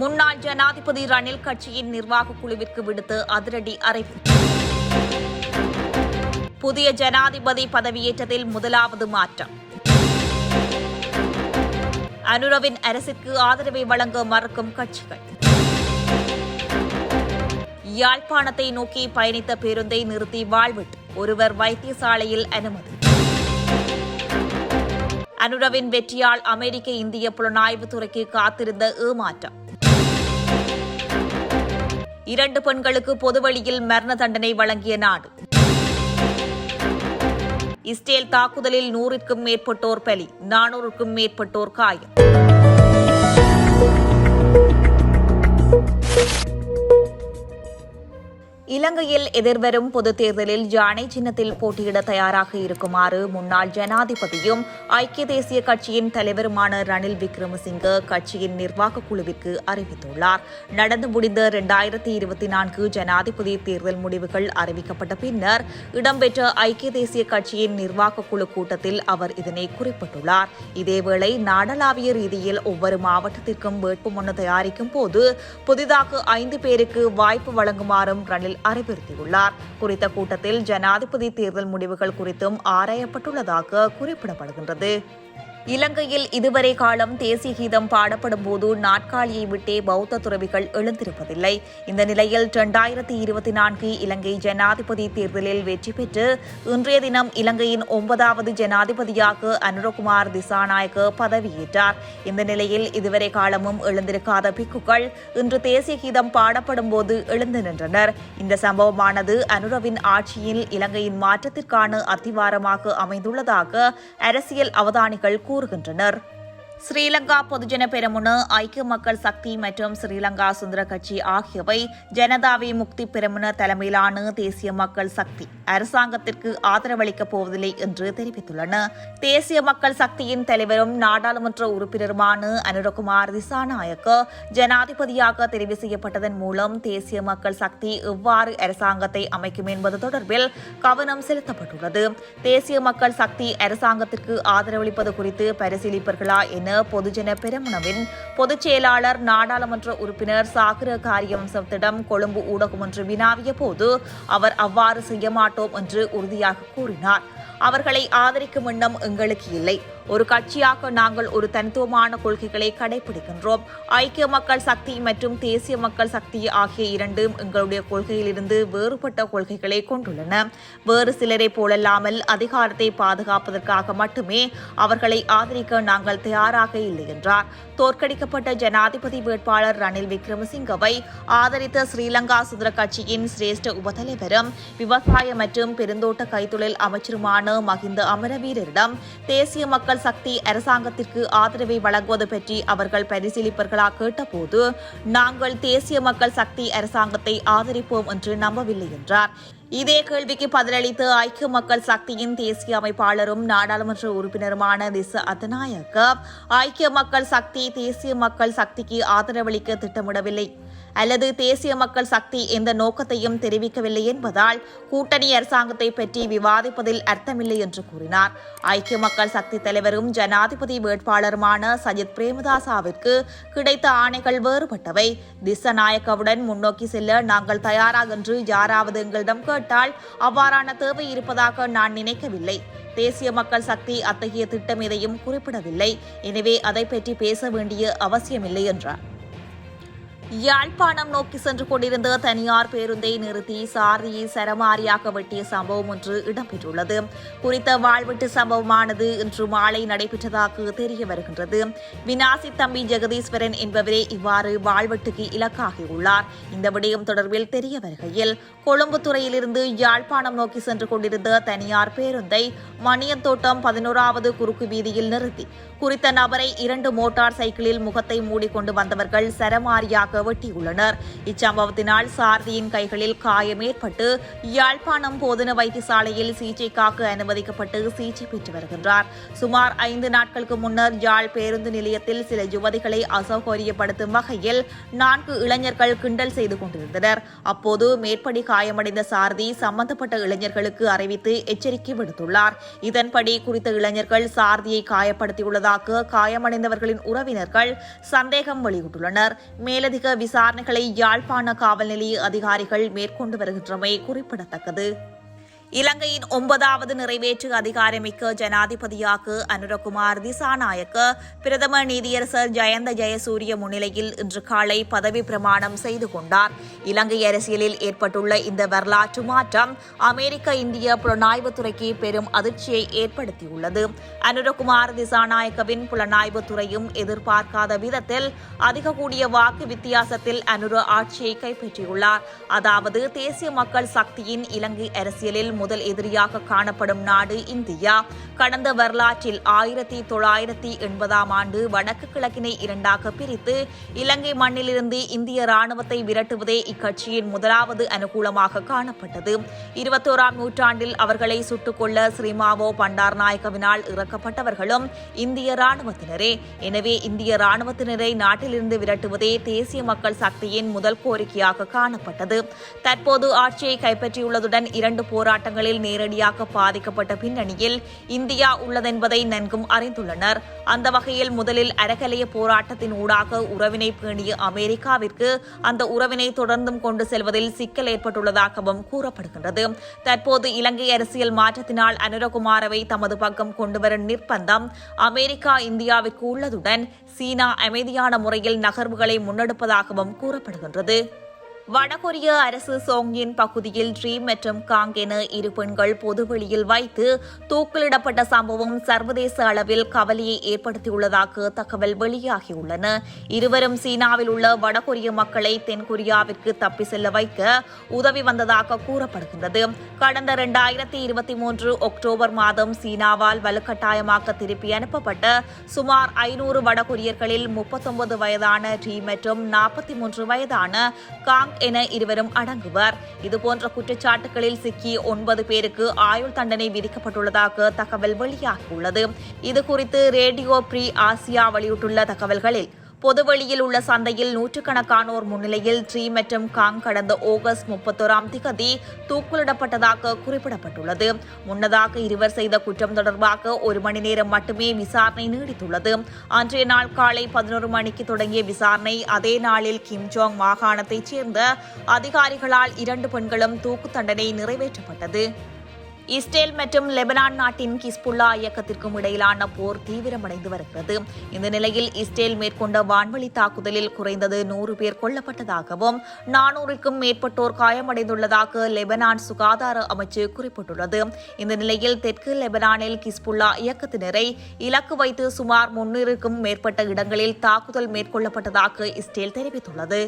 முன்னாள் ஜனாதிபதி ரணில் கட்சியின் நிர்வாக குழுவிற்கு விடுத்து அதிரடி அறிவிப்பு புதிய ஜனாதிபதி பதவியேற்றத்தில் முதலாவது மாற்றம். அனுரவின் அரசிற்கு ஆதரவை வழங்க மறுக்கும் கட்சிகள். யாழ்ப்பாணத்தை நோக்கி பயணித்த பேருந்தை நிறுத்தி வாழ்விட்டு ஒருவர் வைத்தியசாலையில் அனுமதி. அனுரவின் வெற்றியால் அமெரிக்க இந்திய புலனாய்வுத் துறைக்கு காத்திருந்த ஏமாற்றம். இரண்டு பெண்களுக்கு பொதுவழியில் மரண தண்டனை வழங்கிய நாடு. இஸ்ரேல் தாக்குதலில் நூறுக்கும் மேற்பட்டோர் பலி நானூறுக்கும் மேற்பட்டோர் காயம். இலங்கையில் எதிர்வரும் பொதுத் தேர்தலில் யானை சின்னத்தில் போட்டியிட தயாராக இருக்குமாறு முன்னாள் ஜனாதிபதியும் ஐக்கிய தேசிய கட்சியின் தலைவருமான ரணில் விக்ரமசிங்க கட்சியின் நிர்வாகக் குழுவிற்கு அறிவித்துள்ளார். நடந்து முடிந்த இரண்டாயிரத்தி இருபத்தி நான்கு ஜனாதிபதி தேர்தல் முடிவுகள் அறிவிக்கப்பட்ட பின்னர் இடம்பெற்ற ஐக்கிய தேசிய கட்சியின் நிர்வாகக் குழு கூட்டத்தில் அவர் இதனை குறிப்பிட்டுள்ளார். இதேவேளை நாடளாவிய ரீதியில் ஒவ்வொரு மாவட்டத்திற்கும் வேட்புமனு தயாரிக்கும் போது புதிதாக ஐந்து பேருக்கு வாய்ப்பு வழங்குமாறும் ரணில் அறிவுறுத்தியுள்ளார் குறித்த கூட்டத்தில் ஜனாதிபதி தேர்தல் முடிவுகள் குறித்தும் ஆராயப்பட்டுள்ளதாக குறிப்பிடப்படுகின்றது. இலங்கையில் இதுவரை காலம் தேசிய கீதம் பாடப்படும் போது நாட்காலியை விட்டே பௌத்த துறவிகள் எழுந்திருப்பதில்லை. இந்த நிலையில் இரண்டாயிரத்தி இருபத்தி நான்கு இலங்கை ஜனாதிபதி தேர்தலில் வெற்றி பெற்று இன்றைய தினம் இலங்கையின் ஒன்பதாவது ஜனாதிபதியாக அனுரகுமார் திசாநாயக்க பதவியேற்றார். இந்த நிலையில் இதுவரை காலமும் எழுந்திருக்காத பிக்குகள் இன்று தேசிய கீதம் பாடப்படும் போது எழுந்து நின்றனர். இந்த சம்பவமானது அனுரவின் ஆட்சியில் இலங்கையின் மாற்றத்திற்கான அத்திவாரமாக அமைந்துள்ளதாக அரசியல் அவதானிகள் கூறுகின்றனர். ஸ்ரீலங்கா பொதுஜன பெருமுனு ஐக்கிய மக்கள் சக்தி மற்றும் ஸ்ரீலங்கா சுந்தர கட்சி ஆகியவை ஜனதாவி முக்தி பெருமுன தலைமையிலான தேசிய மக்கள் சக்தி. அரசாங்கத்திற்கு ஆதரவளிக்கப் போவதில்லை என்று தெரிவித்துள்ளன. தேசிய மக்கள் சக்தியின் தலைவரும் நாடாளுமன்ற உறுப்பினருமான அனுரகுமார் திசாநாயக்க ஜனாதிபதியாக தெரிவு செய்யப்பட்டதன் மூலம் தேசிய மக்கள் சக்தி எவ்வாறு அரசாங்கத்தை அமைக்கும் என்பது தொடர்பில் கவனம் செலுத்தப்பட்டுள்ளது. தேசிய மக்கள் சக்தி அரசாங்கத்திற்கு ஆதரவளிப்பது குறித்து பரிசீலிப்பார்களா என பொதுஜன பெருமுனவின் பொதுச் செயலாளர் நாடாளுமன்ற உறுப்பினர் சாகர காரியவம்சத்திடம் கொழும்பு ஊடகம் ஒன்று வினாவிய போது அவர் அவ்வாறு செய்ய மாட்டோம் என்று உறுதியாக கூறினார். அவர்களை ஆதரிக்கும் எண்ணம் எங்களுக்கு இல்லை. ஒரு கட்சியாக நாங்கள் ஒரு தனித்துவமான கொள்கைகளை கடைபிடிக்கின்றோம். ஐக்கிய மக்கள் சக்தி மற்றும் தேசிய மக்கள் சக்தி ஆகிய இரண்டும் எங்களுடைய கொள்கையிலிருந்து வேறுபட்ட கொள்கைகளை கொண்டுள்ளன. வேறு சிலரை போலல்லாமல் அதிகாரத்தை பாதுகாப்பதற்காக மட்டுமே அவர்களை ஆதரிக்க நாங்கள் தயாராக இல்லை என்றார். தோற்கடிக்கப்பட்ட ஜனாதிபதி வேட்பாளர் ரணில் விக்ரமசிங்கவை ஆதரித்த ஸ்ரீலங்கா சுதந்திர கட்சியின் சிரேஷ்ட உபதலைவரும் விவசாய மற்றும் பெருந்தோட்ட கைத்தொழில் அமைச்சருமான மஹிந்த அமரவீரரிடம் தேசிய மக்கள் சக்தி அரசாங்கத்திற்கு ஆதரவை வழங்குவது பற்றி அவர்கள் பரிசீலிப்பார்களா கேட்டபோது நாங்கள் தேசிய மக்கள் சக்தி அரசாங்கத்தை ஆதரிப்போம் என்று நம்பவில்லை என்றார். இதே கேள்விக்கு பதிலளித்து ஐக்கிய மக்கள் சக்தியின் தேசிய அமைப்பாளரும் நாடாளுமன்ற உறுப்பினருமான திச அத்தநாயக்க ஐக்கிய மக்கள் சக்தி தேசிய மக்கள் சக்திக்கு ஆதரவளிக்க திட்டமிடவில்லை. அல்லது தேசிய மக்கள் சக்தி எந்த நோக்கத்தையும் தெரிவிக்கவில்லை என்பதால் கூட்டணி அரசாங்கத்தை பற்றி விவாதிப்பதில் அர்த்தமில்லை என்று கூறினார். ஐக்கிய மக்கள் சக்தி தலைவரும் ஜனாதிபதி வேட்பாளருமான சஜித் பிரேமதாசாவிற்கு கிடைத்த ஆணைகள் வேறுபட்டவை. திசநாயக்கவுடன் முன்னோக்கி செல்ல நாங்கள் தயாராக என்று யாராவது எங்களிடம் கேட்டால் அவ்வாறான தேவை இருப்பதாக நான் நினைக்கவில்லை. தேசிய மக்கள் சக்தி அத்தகைய திட்டம் எதையும் குறிப்பிடவில்லை. எனவே அதை பற்றி பேச வேண்டிய அவசியமில்லை என்றார். யாழ்ப்பாணம் நோக்கி சென்று கொண்டிருந்த தனியார் பேருந்தை நிறுத்தி சாரதியை சரமாரியாக வெட்டிய சம்பவம் ஒன்று இடம்பெற்றுள்ளது. குறித்த வாழ்வெட்டு சம்பவமானது இன்று மாலை நடைபெற்றதாக தெரிய வருகின்றது. வினாசி தம்பி ஜெகதீஸ்வரன் என்பவரே இவ்வாறு வாழ்வெட்டுக்கு இலக்காகியுள்ளார். இந்த விடயம் தொடர்பில் தெரிய வருகையில் கொழும்பு துறையிலிருந்து யாழ்ப்பாணம் நோக்கி சென்று கொண்டிருந்த தனியார் பேருந்தை மணியத்தோட்டம் பதினோராவது குறுக்கு வீதியில் நிறுத்தி குறித்த நபரை இரண்டு மோட்டார் சைக்கிளில் முகத்தை மூடிக்கொண்டு வந்தவர்கள் சரமாரியாக துண்டாக வெட்டியுள்ளனர் இச்சம்பவத்தினால் சாரதியின் கைகளில் காயம் ஏற்பட்டு யாழ்ப்பாணம் போதன வைத்தியசாலையில் சிகிச்சைக்காக அனுமதிக்கப்பட்டு சிகிச்சை பெற்று வருகின்றார். சுமார் ஐந்து நாட்களுக்கு முன்னர் யாழ் பேருந்து நிலையத்தில் சில யுவதிகளை அசௌகரியப்படுத்தும் வகையில் நான்கு இளைஞர்கள் கிண்டல் செய்து கொண்டிருந்தனர். அப்போது மேற்படி காயமடைந்த சாரதி சம்பந்தப்பட்ட இளைஞர்களுக்கு அறிவித்து எச்சரிக்கை விடுத்துள்ளார். இதன்படி குறித்த இளைஞர்கள் சாரதியை காயப்படுத்தியுள்ளதாக காயமடைந்தவர்களின் உறவினர்கள் சந்தேகம் வெளியிட்டுள்ளனர். மேலதிக விசாரணைகளை யாழ்ப்பாண காவல் நிலைய அதிகாரிகள் மேற்கொண்டு வருகின்றமை குறிப்பிடத்தக்கது. இலங்கையின் ஒன்பதாவது நிறைவேற்று அதிகாரமிக்க ஜனாதிபதியாக அனுரகுமார் திசாநாயக்க பிரதம நீதியரசர் ஜயந்த ஜெயசூரிய முன்னிலையில் இன்று காலை பதவி பிரமாணம் செய்து கொண்டார். இலங்கை அரசியலில் ஏற்பட்டுள்ள இந்த வரலாற்று மாற்றம் அமெரிக்க இந்திய புலனாய்வுத்துறைக்கு பெரும் அதிர்ச்சியை ஏற்படுத்தியுள்ளது. அனுரகுமார் திசாநாயக்கவின் புலனாய்வுத்துறையும் எதிர்பார்க்காத விதத்தில் அதிக கூடிய வாக்கு வித்தியாசத்தில் அனுர ஆட்சியை கைப்பற்றியுள்ளார். அதாவது தேசிய மக்கள் சக்தியின் இலங்கை அரசியலில் முதல் எதிரியாக காணப்படும் நாடு இந்தியா. கடந்த வரலாற்றில் ஆயிரத்தி தொள்ளாயிரத்தி எண்பதாம் ஆண்டு வடக்கு கிழக்கினை இரண்டாக பிரித்து இலங்கை மண்ணிலிருந்து இந்திய ராணுவத்தை விரட்டுவதே இக்கட்சியின் முதலாவது அனுகூலமாக காணப்பட்டது. இருபத்தோராம் நூற்றாண்டில் அவர்களை சுட்டுக்கொள்ள ஸ்ரீமாவோ பண்டார் நாயக்கவினால் இறக்கப்பட்டவர்களும் இந்திய ராணுவத்தினரே. எனவே இந்திய ராணுவத்தினரை நாட்டிலிருந்து விரட்டுவதே தேசிய மக்கள் சக்தியின் முதல் கோரிக்கையாக காணப்பட்டது. தற்போது ஆட்சியை கைப்பற்றியுள்ளதுடன் இரண்டு போராட்டங்களில் நேரடியாக பாதிக்கப்பட்ட பின்னணியில் இந்தியா உள்ளதென்பதை நன்கும் அறிந்துள்ளனர். அந்த வகையில் முதலில் அரகலைய போராட்டத்தின் ஊடாக உறவினை பேணிய அமெரிக்காவிற்கு அந்த உறவினை தொடர்ந்தும் கொண்டு செல்வதில் சிக்கல் ஏற்பட்டுள்ளதாகவும் கூறப்படுகின்றது. தற்போது இலங்கை அரசியல் மாற்றத்தினால் அனுரகுமாரவை தமது பக்கம் கொண்டுவரும் நிர்பந்தம். அமெரிக்கா இந்தியாவிற்கு உள்ளதுடன் சீனா அமைதியான முறையில் நகர்வுகளை முன்னெடுப்பதாகவும் கூறப்படுகின்றது. வடகொரிய அரசு சோங்கின் பகுதியில் ட்ரீ மற்றும் காங் என இரு பெண்கள் பொதுவெளியில் வைத்து தூக்கிலிடப்பட்ட சம்பவம் சர்வதேச அளவில் கவலையை ஏற்படுத்தியுள்ளதாக தகவல் வெளியாகியுள்ளன. இருவரும் சீனாவில் உள்ள வடகொரிய மக்களை தென்கொரியாவிற்கு தப்பி செல்ல வைக்க உதவி வந்ததாக கூறப்படுகின்றது. கடந்த இரண்டாயிரத்தி இருபத்தி மூன்று அக்டோபர் மாதம் சீனாவால் வலுக்கட்டாயமாக திருப்பி அனுப்பப்பட்ட சுமார் ஐநூறு வடகொரியர்களில் முப்பத்தொன்பது வயதான ட்ரீ மற்றும் நாற்பத்தி மூன்று வயதான காங் என இருவரும் அடங்குவர். இதுபோன்ற குற்றச்சாட்டுகளில் சிக்கி ஒன்பது பேருக்கு ஆயுள் தண்டனை விதிக்கப்பட்டுள்ளதாக தகவல் வெளியாகியுள்ளது. இதுகுறித்து ரேடியோ ப்ரீ ஆசியா வெளியிட்டுள்ள தகவல்களில் பொதுவெளியில் உள்ள சந்தையில் நூற்றுக்கணக்கானோர் முன்னிலையில் ட்ரீ மற்றும் காங் கடந்த ஆகஸ்ட் முப்பத்தோராம் திகதி தூக்கிலிடப்பட்டதாக குறிப்பிடப்பட்டுள்ளது. முன்னதாக இருவர் செய்த குற்றம் தொடர்பாக ஒரு மணி நேரம் மட்டுமே விசாரணை நீடித்துள்ளது. அன்றைய நாள் காலை பதினோரு மணிக்கு தொடங்கிய விசாரணை அதே நாளில் கிம்ஜோங் மாகாணத்தைச் சேர்ந்த அதிகாரிகளால் இரண்டு பெண்களும் தூக்கு தண்டனை நிறைவேற்றப்பட்டது. இஸ்ரேல் மற்றும் லெபனான் நாட்டின் கிஸ்புல்லா இயக்கத்திற்கும் இடையிலான போர் தீவிரமடைந்து வருகிறது இந்த நிலையில் இஸ்ரேல் மேற்கொண்ட வான்வழி தாக்குதலில் குறைந்தது நூறு பேர் கொல்லப்பட்டதாகவும் நானூறுக்கும் மேற்பட்டோர் காயமடைந்துள்ளதாக லெபனான் சுகாதார அமைச்சு குறிப்பிட்டுள்ளது. இந்த நிலையில் தெற்கு லெபனானில் கிஸ்புல்லா இயக்கத்தினரை இலக்கு வைத்து சுமார் முன்னூறுக்கும் மேற்பட்ட இடங்களில் தாக்குதல் மேற்கொள்ளப்பட்டதாக இஸ்ரேல் தெரிவித்துள்ளது.